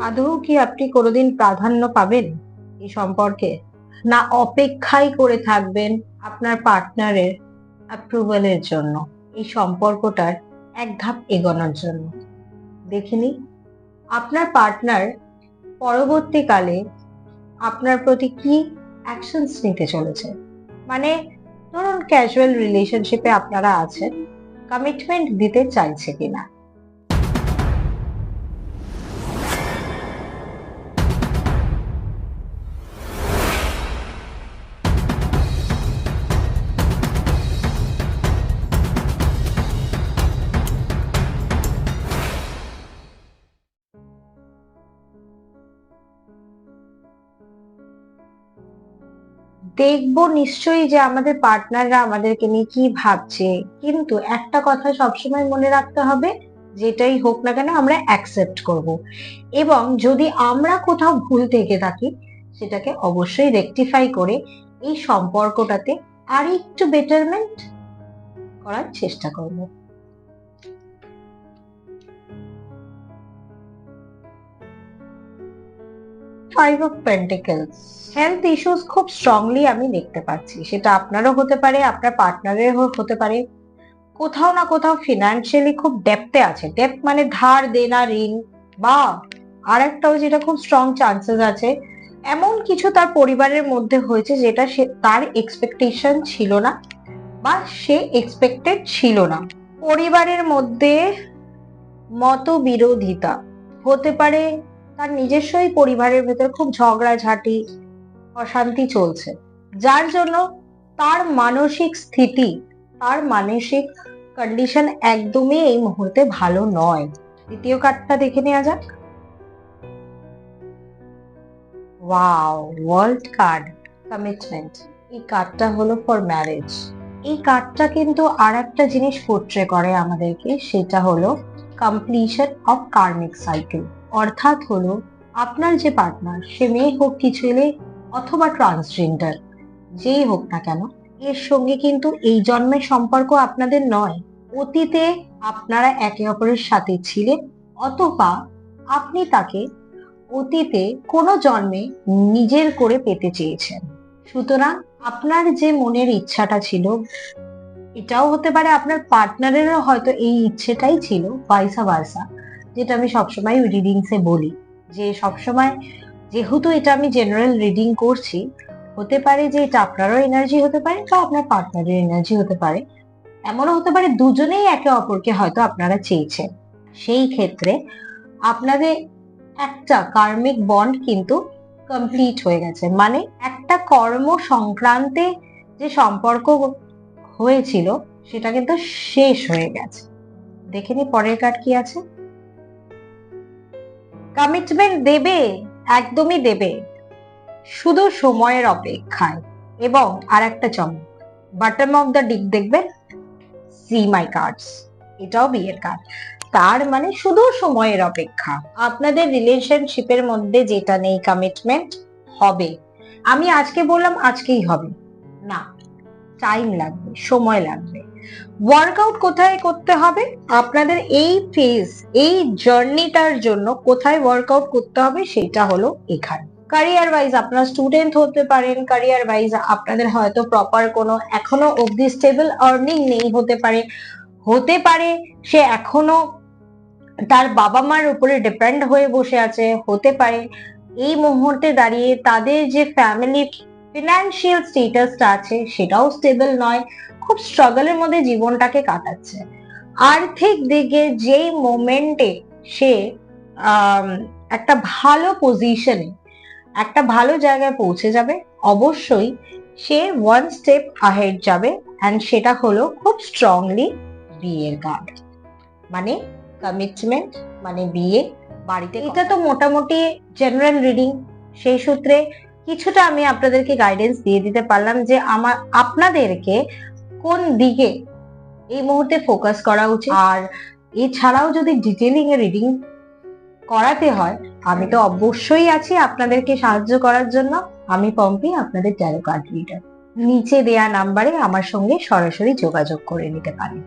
আদৌ কি আপনি কোনোদিন প্রাধান্য পাবেন এই সম্পর্কে? না অপেক্ষাই করে থাকবেন আপনার পার্টনারের অ্যাপ্রুভালের জন্য। এই সম্পর্কটার এক ধাপ এগোনোর জন্য। দেখিনি আপনার পার্টনার পরবর্তীকালে আপনার প্রতি কি অ্যাকশনস নিতে চলেছে? মানে ধরুন ক্যাজুয়াল রিলেশনশিপে আপনারা আছেন কমিটমেন্ট দিতে চাইছে কিনা। দেখব নিশ্চয়ই যে আমাদের পার্টনাররা আমাদেরকে নিয়ে কি ভাবছে। কিন্তু একটা কথা সবসময় মনে রাখতে হবে, যেটাই হোক না কেন আমরা অ্যাকসেপ্ট করব। এবং যদি আমরা কোথাও ভুল থেকে থাকি, সেটাকে অবশ্যই রেকটিফাই করে এই সম্পর্কটাতে আর একটু বেটারমেন্ট করার চেষ্টা করব। Five of pentacles health issues খুব স্ট্রংলি আমি দেখতে পাচ্ছি। সেটা আপনারও হতে পারে, আপনার পার্টনারের হতে পারে। কোথাও না কোথাও ফিনান্সিয়ালি খুব ডেপতে আছে। ডেপ মানে ধার, দেনা, ঋণ বা আর একটাও যেটা খুব স্ট্রং চান্সেস আছে। এমন কিছু তার পরিবারের মধ্যে হয়েছে যেটা সে তার এক্সপেকটেশন ছিল না বা সে এক্সপেক্টেড ছিল না। পরিবারের মধ্যে মতবিরোধিতা হতে পারে তার নিজস্বই পরিবারের ভেতর খুব ঝগড়াঝাটি, অশান্তি চলছে। যার জন্য তার মানসিক স্থিতি, তার মানসিক কন্ডিশন একদমই এই মুহূর্তে ভালো নয়। দ্বিতীয় কার্ডটা দেখে নেওয়া যাক। ওয়াও ওয়ার্ল্ড কার্ড কমিটমেন্ট এই কার্ডটা হলো ফর ম্যারেজ এই কার্ডটা কিন্তু আর একটা জিনিস পোট্রে করে আমাদেরকে, সেটা হলো কমপ্লিশন অফ কার্মিক সাইকেল অর্থাৎ হলো আপনার যে পার্টনার সে মেয়ে হোক কি ছেলে অথবা ট্রান্সজেন্ডার যেই হোক না কেন, এর সঙ্গে কিন্তু এই জন্মের সম্পর্ক আপনাদের নয়। অতীতে আপনারা একে অপরের সাথে ছিলেন, অথবা আপনি তাকে অতীতে কোনো জন্মে নিজের করে পেতে চেয়েছেন। সুতরাং আপনার যে মনের ইচ্ছাটা ছিল, এটাও হতে পারে আপনার পার্টনারেরও হয়তো এই ইচ্ছেটাই ছিল ভাইসা ভার্সা যেটা আমি সবসময় রিডিংসে বলি। যে সবসময় যেহেতু এটা আমি জেনারেল রিডিং করছি, হতে পারে যে এটা আপনারও এনার্জি হতে পারে বা আপনার পার্টনারের এনার্জি হতে পারে। এমনও হতে পারে দুজনেই একে অপরকে হয়তো আপনারা চেয়েছেন। সেই ক্ষেত্রে আপনাদের একটা কার্মিক বন্ড কিন্তু কমপ্লিট হয়ে গেছে। মানে একটা কর্ম সংক্রান্তে যে সম্পর্ক হয়েছিল, সেটা কিন্তু শেষ হয়ে গেছে। দেখে নি পরের কার্ড কি আছে? কমিটমেন্ট দেবে, একদমই দেবে। শুধু সময়ের অপেক্ষায়। এবং আর একটা চমক বাটম অফ দ্য ডিক দেখবেন? সি মাই কার্ডস এটাও বিয়ের কার্ড তার মানে শুধু সময়ের অপেক্ষা। আপনাদের রিলেশনশিপের মধ্যে যেটা নেই কমিটমেন্ট হবে। আমি আজকে বললাম আজকেই হবে। না টাইম লাগবে, সময় লাগবে। ওয়ার্কআউট কোথায় করতে হবে? আপনাদের এই ফেজ, এই জার্নিটার জন্য কোথায় ওয়ার্কআউট করতে হবে সেটা হলো এখানে। ক্যারিয়ার ওয়াইজ আপনারা স্টুডেন্ট হতে পারেন ক্যারিয়ার ওয়াইজ আপনাদের হয়তো প্রপার কোনো এখনও অবধি স্টেবল আর্নিং নেই হতে পারে। হতে পারে সে এখনও তার বাবা মার উপরে ডিপেন্ড হয়ে বসে আছে, হতে পারে। এই মুহূর্তে দাঁড়িয়ে তাদের যে ফ্যামিলি ফিনান্সিয়াল স্টেটাসটা আছে সেটাও স্টেবল নয় খুব স্ট্রাগলের মধ্যে জীবনটাকে কাটাচ্ছে। আর্থিক দিকে যেই মোমেন্টে সে একটা ভালো পজিশনে একটা ভালো জায়গায় পৌঁছে যাবে অবশ্যই সে ওয়ান স্টেপ আহেড যাবে অ্যান্ড সেটা হলো খুব স্ট্রংলি বিয়ের কার্ড মানে কমিটমেন্ট মানে বিয়ে বাড়িতে এটা তো মোটামুটি জেনারেল রিডিং সেই সূত্রে কিছুটা আমি আপনাদেরকে গাইডেন্স দিয়ে দিতে পারলাম যে আমার, আপনাদেরকে কোন দিকে এই মুহূর্তে ফোকাস করা উচিত। আর এছাড়াও যদি ডিটেলিং এ রিডিং করাতে হয়, আমি তো অবশ্যই আছি আপনাদেরকে সাহায্য করার জন্য। আমি পম্পি, আপনাদের ট্যারো কার্ড রিডার নিচে দেয়া নাম্বারে আমার সঙ্গে সরাসরি যোগাযোগ করে নিতে পারেন।